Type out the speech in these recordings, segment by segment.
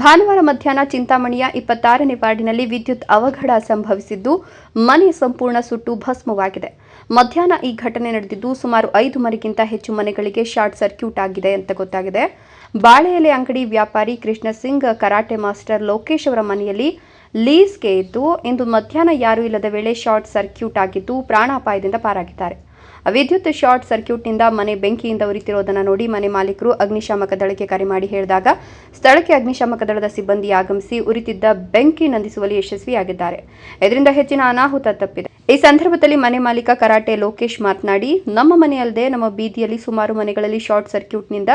ಭಾನುವಾರ ಮಧ್ಯಾಹ್ನ ಚಿಂತಾಮಣಿಯ ಇಪ್ಪತ್ತಾರನೇ ವಾರ್ಡಿನಲ್ಲಿ ವಿದ್ಯುತ್ ಅವಘಡ ಸಂಭವಿಸಿದ್ದು, ಮನೆ ಸಂಪೂರ್ಣ ಸುಟ್ಟು ಭಸ್ಮವಾಗಿದೆ. ಮಧ್ಯಾಹ್ನ ಈ ಘಟನೆ ನಡೆದಿದ್ದು, ಸುಮಾರು ಐದು ಮನೆಗಿಂತ ಹೆಚ್ಚು ಮನೆಗಳಿಗೆ ಶಾರ್ಟ್ ಸರ್ಕ್ಯೂಟ್ ಆಗಿದೆ ಅಂತ ಗೊತ್ತಾಗಿದೆ. ಬಾಳೆಎಲೆ ಅಂಗಡಿ ವ್ಯಾಪಾರಿ ಕೃಷ್ಣ ಸಿಂಗ್ ಕರಾಟೆ ಮಾಸ್ಟರ್ ಲೋಕೇಶ್ ಅವರ ಮನೆಯಲ್ಲಿ ಲೀಸ್ಗೆ ಇದ್ದು, ಇಂದು ಮಧ್ಯಾಹ್ನ ಯಾರೂ ಇಲ್ಲದ ವೇಳೆ ಶಾರ್ಟ್ ಸರ್ಕ್ಯೂಟ್ ಆಗಿದ್ದು, ಪ್ರಾಣಾಪಾಯದಿಂದ ಪಾರಾಗಿದ್ದಾರೆ. ವಿದ್ಯುತ್ ಶಾರ್ಟ್ ಸರ್ಕ್ಯೂಟ್ನಿಂದ ಮನೆ ಬೆಂಕಿಯಿಂದ ಉರಿತಿರೋದನ್ನು ನೋಡಿ ಮನೆ ಮಾಲೀಕರು ಅಗ್ನಿಶಾಮಕ ದಳಕ್ಕೆ ಕರೆ ಮಾಡಿ ಹೇಳಿದಾಗ ಸ್ಥಳಕ್ಕೆ ಅಗ್ನಿಶಾಮಕ ದಳದ ಸಿಬ್ಬಂದಿ ಆಗಮಿಸಿ ಉರಿತಿದ್ದ ಬೆಂಕಿ ನಂದಿಸುವಲ್ಲಿ ಯಶಸ್ವಿಯಾಗಿದ್ದಾರೆ. ಇದರಿಂದ ಹೆಚ್ಚಿನ ಅನಾಹುತ ತಪ್ಪಿದೆ. ಈ ಸಂದರ್ಭದಲ್ಲಿ ಮನೆ ಮಾಲೀಕ ಕರಾಟೆ ಲೋಕೇಶ್ ಮಾತನಾಡಿ, ನಮ್ಮ ಮನೆಯಲ್ಲದೆ ನಮ್ಮ ಬೀದಿಯಲ್ಲಿ ಸುಮಾರು ಮನೆಗಳಲ್ಲಿ ಶಾರ್ಟ್ ಸರ್ಕ್ಯೂಟ್ನಿಂದ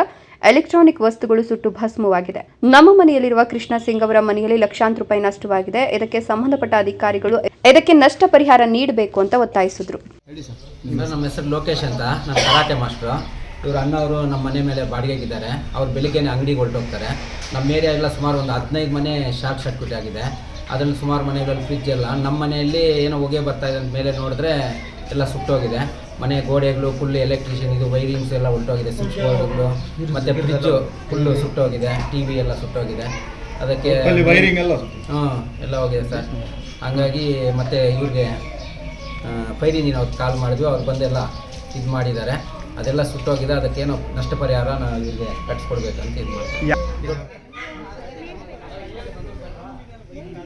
ಎಲೆಕ್ಟ್ರಾನಿಕ್ ವಸ್ತುಗಳು ಸುಟ್ಟು ಭಸ್ಮವಾಗಿದೆ. ನಮ್ಮ ಮನೆಯಲ್ಲಿರುವ ಕೃಷ್ಣ ಸಿಂಗ್ ಅವರ ಮನೆಯಲ್ಲಿ ಲಕ್ಷಾಂತರ ರೂಪಾಯಿ ನಷ್ಟವಾಗಿದೆ. ಇದಕ್ಕೆ ಸಂಬಂಧಪಟ್ಟ ಅಧಿಕಾರಿಗಳು ಇದಕ್ಕೆ ನಷ್ಟ ಪರಿಹಾರ ನೀಡಬೇಕು ಅಂತ ಒತ್ತಾಯಿಸಿದ್ರು. ಸರ್. ನಮ್ಮ ಹೆಸರು ಲೋಕೇಶ್ ಅಂತ. ನಾನು ಕರಾಟೆ ಮಾಸ್ಟ್ರು. ಇವ್ರ ಅಣ್ಣವರು ನಮ್ಮ ಮನೆ ಮೇಲೆ ಬಾಡಿಗೆಗಿದ್ದಾರೆ ಅವ್ರು ಬೆಳಿಗ್ಗೆನೇ ಅಂಗಡಿಗೆ ಹೊರಟೋಗ್ತಾರೆ. ನಮ್ಮ ಏರಿಯಾ ಎಲ್ಲ ಸುಮಾರು ಒಂದು ಹದಿನೈದು ಮನೆ ಶಾರ್ಟ್ ಸರ್ಕ್ಯೂಟ್ ಆಗಿದೆ. ಅದರಲ್ಲಿ ಸುಮಾರು ಮನೆಗಳಲ್ಲಿ ಫ್ರಿಜ್ ಎಲ್ಲ. ನಮ್ಮ ಮನೆಯಲ್ಲಿ ಏನೋ ಹೊಗೆ ಬರ್ತಾ ಇದೆ ಮೇಲೆ ನೋಡಿದ್ರೆ ಎಲ್ಲ ಸುಟ್ಟೋಗಿದೆ. ಮನೆ ಗೋಡೆಗಳು ಫುಲ್ ಎಲೆಕ್ಟ್ರಿಷಿಯನ್ ಇದು ವೈರಿಂಗ್ಸ್ ಎಲ್ಲ ಹೊರಟೋಗಿದೆ. ಸ್ವಿಚ್ ಬೋರ್ಡ್ಗಳು ಮತ್ತು ಫ್ರಿಜ್ಜು ಫುಲ್ಲು ಸುಟ್ಟೋಗಿದೆ. ಟಿ ವಿ ಎಲ್ಲ ಸುಟ್ಟೋಗಿದೆ. ಅದಕ್ಕೆ ವೈರಿಂಗ್ ಎಲ್ಲ ಹಾಂ ಎಲ್ಲ ಹೋಗಿದೆ ಸರ್. ಹಂಗಾಗಿ ಮತ್ತೆ ಇವ್ರಿಗೆ ಫೈರ್ ನೀನು ಅವ್ರಿಗೆ ಕಾಲ್ ಮಾಡಿದ್ವಿ, ಅವ್ರು ಬಂದೆಲ್ಲ ಇದು ಮಾಡಿದ್ದಾರೆ. ಅದೆಲ್ಲ ಸುಟ್ಟೋಗಿದೆ, ಅದಕ್ಕೇನೋ ನಷ್ಟ ಪರಿಹಾರ ನಾವು ಇವ್ರಿಗೆ ಕಟ್ಸ್ಕೊಡ್ಬೇಕಂತ ಇದು ಮಾಡ್ತೀವಿ